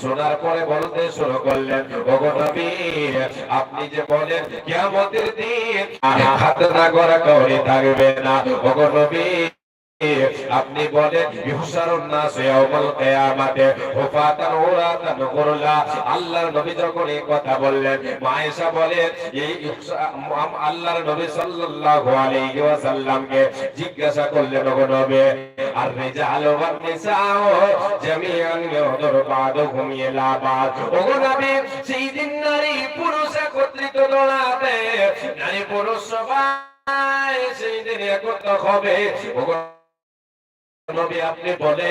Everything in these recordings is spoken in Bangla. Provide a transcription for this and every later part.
শোনার পরে বলতে শুরু করলেন, ওগো আপনি যে বলেন কিয়ামতের দিন হাত না করা কাউরি থাকবে না। ওগো আপনি বলেন ইহসারুন নাস ইয়াউমাল কিয়ামাতে হুফাতান উরাতান গুরলা আল্লাহর নবী যখন এই কথা বললেন, মায়েশা বলেন, এই আল্লাহর নবী সাল্লাল্লাহু আলাইহি ওয়াসাল্লামকে জিজ্ঞাসা করলেন নবী রিজাল ওয়ান নিসাও জামিআন ইয়াদুর বাদুহুম ইলা ওগো নবী সেই দিন নারী পুরুষ একত্রিত দৌড়াবে নারী পুরুষ সবাই সেই দিন একত্র হবে। ওগো নবী আপনি বলে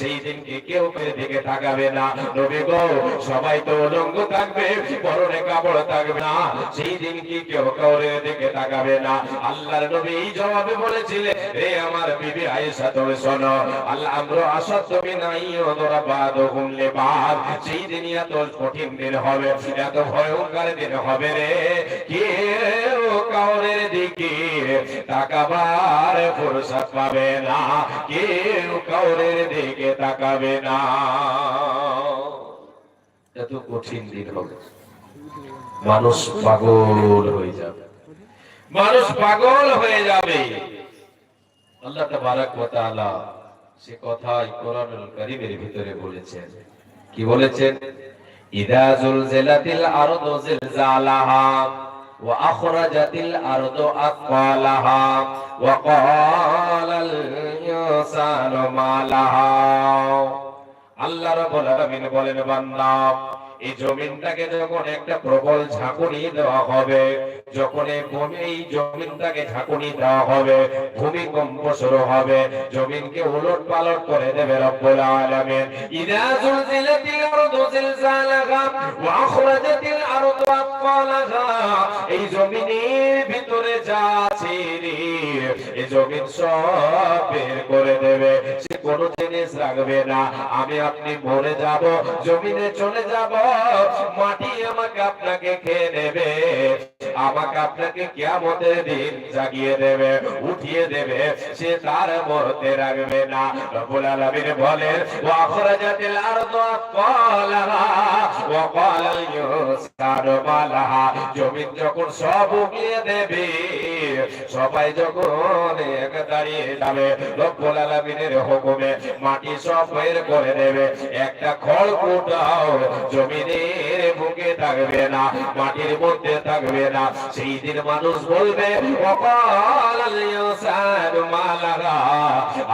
সেই দিনকে কেউ দিকে তাকাবে না? নবী গো, সবাই তো উলঙ্গ থাকবে, পরনে কাপড় থাকবে না। সেই দিন কি কেউ কাউরে দিকে তাকাবে না? আল্লাহর নবী এই জবাবে বলেছিলেন, হে আমার বিবি আয়েশা, তুমি শোনো আল্লাহ আমরা আসাদ তুমি নাই ওদরা বাদ হুমলে বাদ সেই দিন এত কঠিন দিন হবে, এত ভয়ঙ্কর দিন হবে রে। কেউ কাউরের দিকে তাকাবার ফুরসত পাবে না। কেউ কাউরের দিকে তাকাবে না। এত কঠিন দিন হবে মানুষ পাগল হয়ে যাবে। মানুষ পাগল হয়ে যাবে। আল্লাহ তাবারাক ওয়া তাআলা সে কথাই কোরআনুল কারীমের ভিতরে বলেছেন। কি বলেছেন? ইদা জুলজিলাতিল আরদু জিলজালাহা। ওয়া الأرض আরদু وقال الإنسان ما لها আল্লাহ রাব্বুল আলামিন বলেন, বান্দা, এই জমিনটাকে যখন একটা প্রবল ঝাঁকুনি দেওয়া হবে যখন এই জমিনটাকে ঝাঁকুনি দেওয়া হবে, ভূমিকম্প শুরু হবে, জমিনকে উলট পালট করে দেবে রব্বুল আলামিন। ইদা জুলজিলাতিল আরদু জিলজালাহা ওয়া আখরাজাতিল আরদু আথওয়ালাহা এই জমিনের ভিতরে যা আছে এই জমিন সব বের করে দেবে। সে কোনো জিনিস রাখবে না। আমি আপনি মরে যাব, জমিনে চলে যাব, মাটি আমাকে আপনাকে খেয়ে নেবে। আমাকে আপনাকে কিয়ামতের দিন জাগিয়ে দেবে, উঠিয়ে দেবে, সে তার মরতে রাখবে না। রব্বুল আলামিন বলেন, ওয়া আখরাজাতিল আরদু আথওয়ালাহা ওয়া ক্বালাল যখন সব উগিয়ে দেবে সবাই যখন এক দাঁড়িয়ে হুকুমে মাটি করে দেবে। একটা খড় কুটাও জমিনের থাকবে না, মাটির মধ্যে থাকবে না। সেই দিন মানুষ বলবে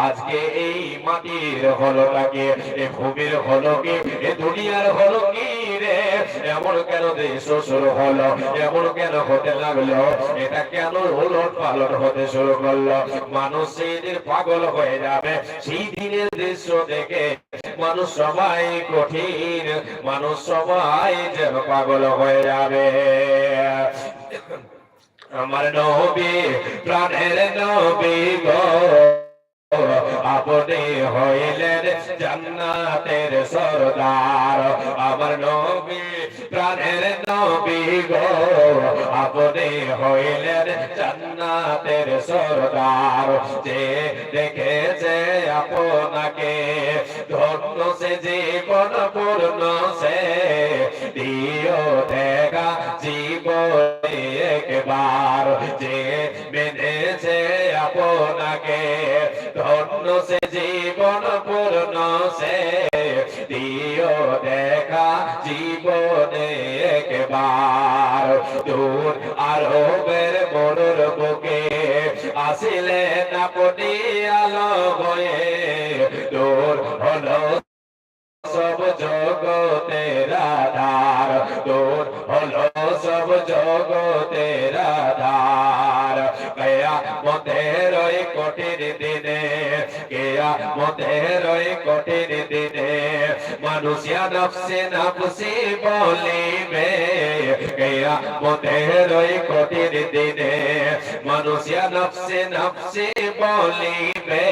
আজকে এই মাটির হলো এই ভূমির হলো কি এই দুনিয়ার হলো কি এমন কেন দেশ শুরু হলো? এমন কেন হতে লাগল? এটা কেন উলট পালট হতে শুরু করল? মানুষ পাগল হয়ে যাবে। সেই দিনের দৃশ্য দেখে মানুষ সবাই কঠিন, মানুষ সবাই যেন পাগল হয়ে যাবে। আমার নবী, প্রাণের নবী আপনি হইলেন জান্নাতের সরদার। আমার নবী নবী গো, আপনি হইলেন জান্নাতের সরদার। যে দেখেছে আপনাকে, ধন্য সে, জীবন পূর্ণ সে। দিও দেখা জীবনে একবার। যে মেনেছে আপনাকে, ধন্য সে, জীবন পূর্ণ সে। দিও দেখা, জীবনে একবার। দূর আরবের মরুর বুকে আসিলেন আপনি আলো হয়ে দূর হলো সব জগতের আধার। তোর হলো সব জগতের আধার। কেয়া মতের ওই কঠিন দিনে কেয়া মতের ওই কঠিন মানুষিয়া নফসে নফসি বলিবে মতের কঠিন দিনে। মানুষিয়া নফসে নফসি বলিবে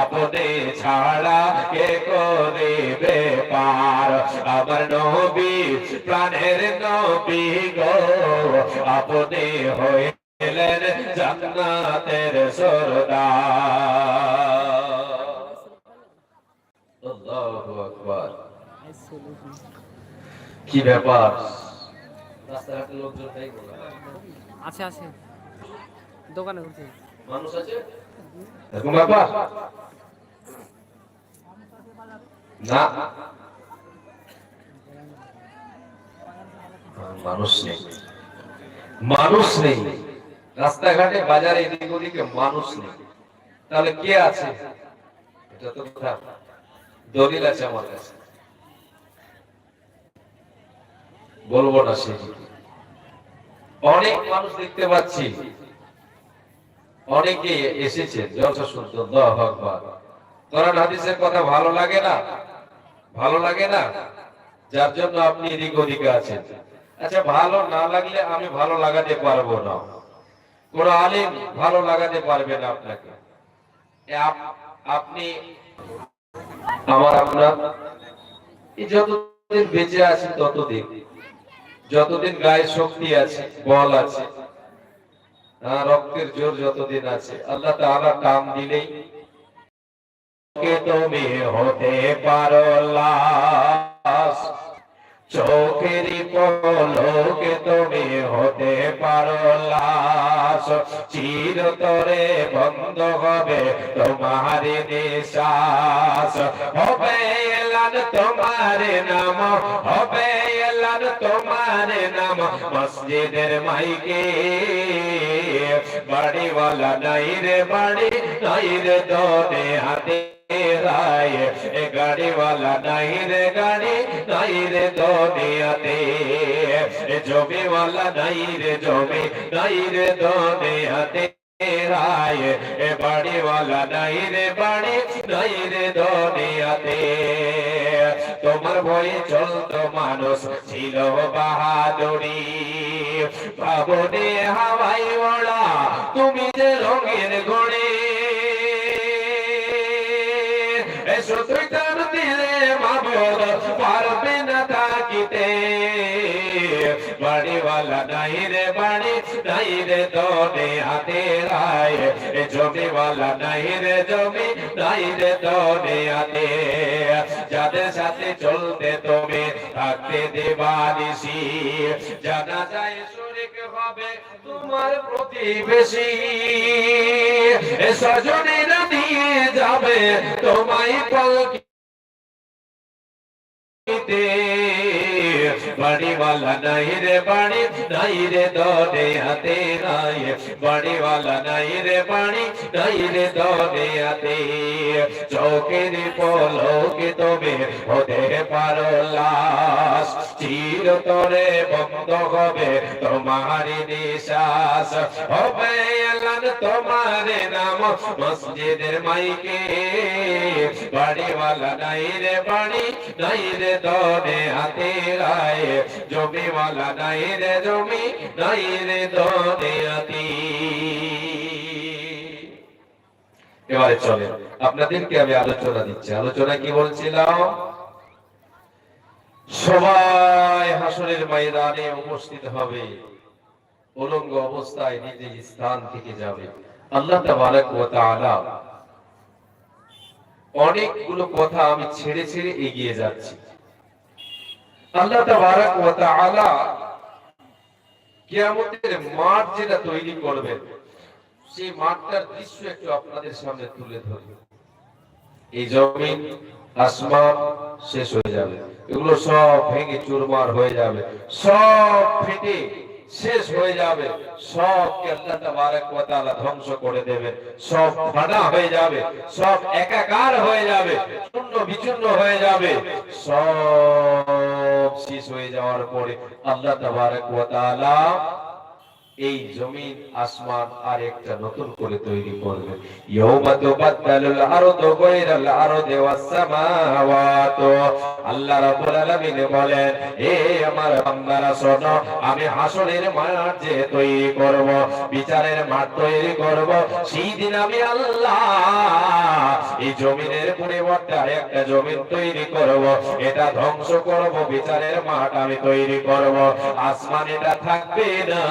আপনি ছাড়া কে করিবে পার? আমার নবী প্রাণের নবী গো আপনি হইলেন জান্নাতের সরদার আল্লাহু আকবার কি ব্যাপার? রাস্তাঘাটে লোকজন নেই। আছে আছে। দোকানে ঘুরছে মানুষ আছে? এরকম ব্যাপার? না। মানুষ নেই। মানুষ নেই। রাস্তাঘাটে বাজারে এদিক ওদিকে মানুষ নেই। তাহলে কে আছে? এটা তো দলিল আছে আমার কাছে। বলব না সে অনেক মানুষ দেখতে পাচ্ছি। অনেকে শুনতে কোরআন হাদিসের কথা ভালো লাগে না? ভালো লাগে না? যার জন্য আপনি এদিক ওদিকে আছেন। আচ্ছা ভালো না লাগলে আমি ভালো লাগাতে পারব না। কোন আলিম ভালো লাগাতে পারবে না আপনাকে। আপনি, আমার আপনার যতদিন বেঁচে আছি ততদিন। যতদিন গায়ে শক্তি আছে, বল আছে রক্তের জোর যতদিন আছে, আল্লাহ তাআলা টান দিলেই কে তুমি হতে পারো লাশ? চোখের পলকে তুমি লাশ চিরতরে বন্ধ হবে তোমার নিশ্বাস। হবে এলান তোমার নাম, হবে এলান তোমার নাম, মসজিদের মাইকে। বাড়িওয়ালা নাই রে বাড়ি, নাই রে দোনে হাতে। রায়, এ গাড়িওয়ালা নাই রে গাড়ি, নাই রে দুনিয়াতে। এ জমিওয়ালা নাই রে জমি, নাই রে রায়, এ বাড়িওয়ালা নাই রে বাড়ি, নাই রে তোমার ভয়ে চলতো মানুষ ছিল বাহাদুরি। ভাবনে হাওয়াই ওড়া তুমি যে রঙের গড়ে তুই তার দিলে মাবল পারবে না থাকিতে সাথে চলতে তুমি থাকতে দেবানিসি জানা যায় শরিক হবে তোমার প্রতিবেশী সজনেরা দিয়ে যাবে তোমায় পলকে বাড়িওয়ালা নাই রে, বাড়ি নাই রে দনে হাতে নাই রে, বাড়ি নাই রে দনে হাতে। চৌকের পলকে তবে হতে পারো লাশ। চিরতরে বন্ধ হবে তোমার নিশ্বাস। হবে তোমার নাম মসজিদের মাইকে। বাড়িওয়ালা নাই রে বাড়ি, নাই রে দনে হাতে রায়। জমিওয়ালা নাই রে জমি, নাই রে দনে হাতি। এবারে চলে আপনাদেরকে আমি আলোচনা দিচ্ছি। আলোচনা কি বলছিলাম? সবাই হাসরের ময়দানে উপস্থিত হবে। উলঙ্গ অবস্থায় নিজের স্থান থেকে যাবে। আল্লাহ তাআলা অনেকগুলো কথা আমি ছেড়ে ছেড়ে এগিয়ে যাচ্ছি। আল্লাহ তাআলা কিয়ামতের মাঠ যেটা তৈরি করবেন সেই মাঠটার দৃশ্য একটু আপনাদের সামনে তুলে ধরি। এই জমিন, আসমান শেষ হয়ে যাবে। এগুলো সব ভেঙে চুরমার হয়ে যাবে। সব ফেটে শেষ হয়ে যাবে। সবকে আল্লাহ তাবারক ওয়া তাআলা ধ্বংস করে দেবে। সব ফানা হয়ে যাবে। সব একাকার হয়ে যাবে। শূন্য বিচূর্ণ হয়ে যাবে। সব শেষ হয়ে যাওয়ার পরে আল্লাহ তাবারক ওয়া তাআলা এই জমিন, আসমান আর একটা নতুন করে তৈরি করবে। আল্লাহ বলেন হে আমার বান্দারা আমি মাঠ যে তৈরি করব, বিচারের মাঠ তৈরি করব সেই দিন আমি আল্লাহ এই জমিনের পরিবর্তে আরেকটা জমিন তৈরি করব, এটা ধ্বংস করব, বিচারের মাঠ আমি তৈরি করব, আসমান এটা থাকবে না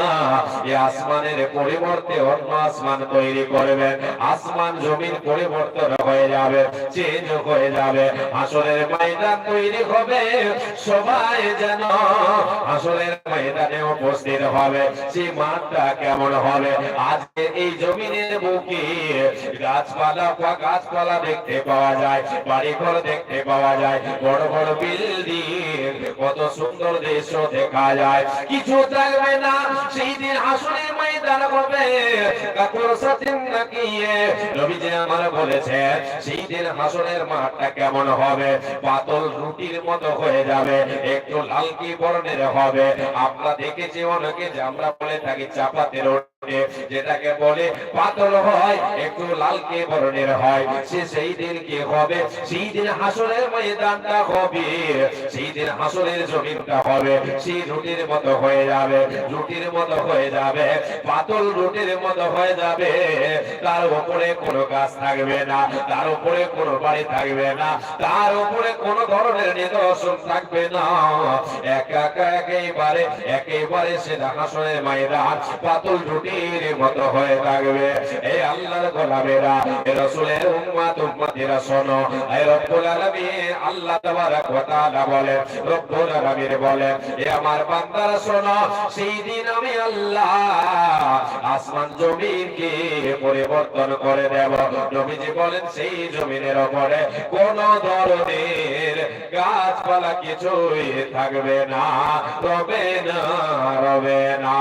আসমানের পরিবর্তে অন্য আসমান তৈরি করবেন আসমান জমির পরিবর্তন হবে হয়ে যাবে চেঞ্জ হয়ে যাবে। আসলের ময়দান তৈরি হবে, সবাই যেন আসলের ময়দানে উপস্থিত হবে। সেই মাঠটা কেমন হবে? আজকে এই জমিনের বুকে গাছপালা গাছপালা দেখতে পাওয়া যায়, বাড়িঘর দেখতে পাওয়া যায়, বড় বড় বিল্ডিং, কত সুন্দর দৃশ্য দেখা যায়। কিছু থাকবে না, সেই দিন আসলে ময়দান হবে কাকুর সাথিন নাকি নবী যে আমার বলেছে সেই দিন হাসনের মাঠটা কেমন হবে? পাতল রুটির মতো হয়ে যাবে, একটু লালকি বর্ণের হবে? আমরা দেখেছি অনেকে যে আমরা বলে থাকি চাপাতে রুটি, যেটাকে বলে পাতল হয়, একটু লালকে বর্ণের হয়। সে সেই দিন কি হবে? সেই দিন হাসনের ময়দানটা হবে সেই দিন হাসনের জমিনটা হবে, সেই রুটির মতো হয়ে যাবে, রুটির মতো হয়ে যাবে। পাতল রুটির মতো হয়ে যাবে। তার উপরে কোনো গাছ থাকবে না, তার উপরে কোনো বাড়ি থাকবে না, তার উপরে কোনো ধরনের নিদর্শন থাকবে না। একা একা একেবারে একেবারে ময়দান পাতল রুটির মতো হয়ে থাকবে। এই আল্লাহর গোলামেরা রাসূলের উম্মত, উম্মতিরা শোনো। এই রব্বুল আল্লাহ রব্বুল এ আমার বান্দারা শোনো, সেই দিন আমি আল্লাহ আসমান জমিনকে পরিবর্তন করে দেব। নবীজি বলেন সেই জমিনের উপরে কোন ধরনের গাছপালা কিছুই থাকবে না, রবে না রবে না।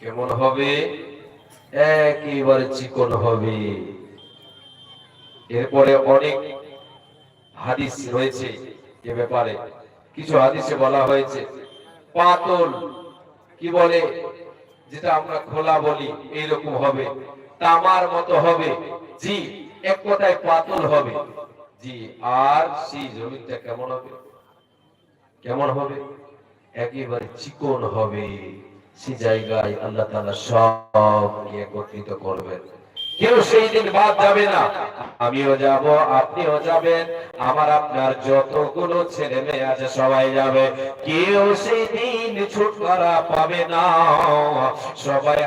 কেমন হবে? একেবারে চিকন হবে। এরপরে অনেক হাদিস রয়েছে এ ব্যাপারে। কিছু হাদিসে বলা হয়েছে, পাতল, কি বলে, যেটা আমরা খোলা বলি, এইরকম হবে, তামার মতো হবে, জি, এক কথায় পাতল হবে, জি, আর সেই জমিটা কেমন হবে? কেমন হবে? একেবারে চিকন হবে, সে জায়গায় আল্লাহ তাআলা সব একত্রিত করবেন। কেউ সেই দিন বাদ যাবে না। আমিও যাব, আপনিও যাবেন, আমার আপনার যতগুলো ছেলে মেয়ে আছে সবাই যাবে। কেউ সেই দিন ছুটকারা পাবে না। সবাই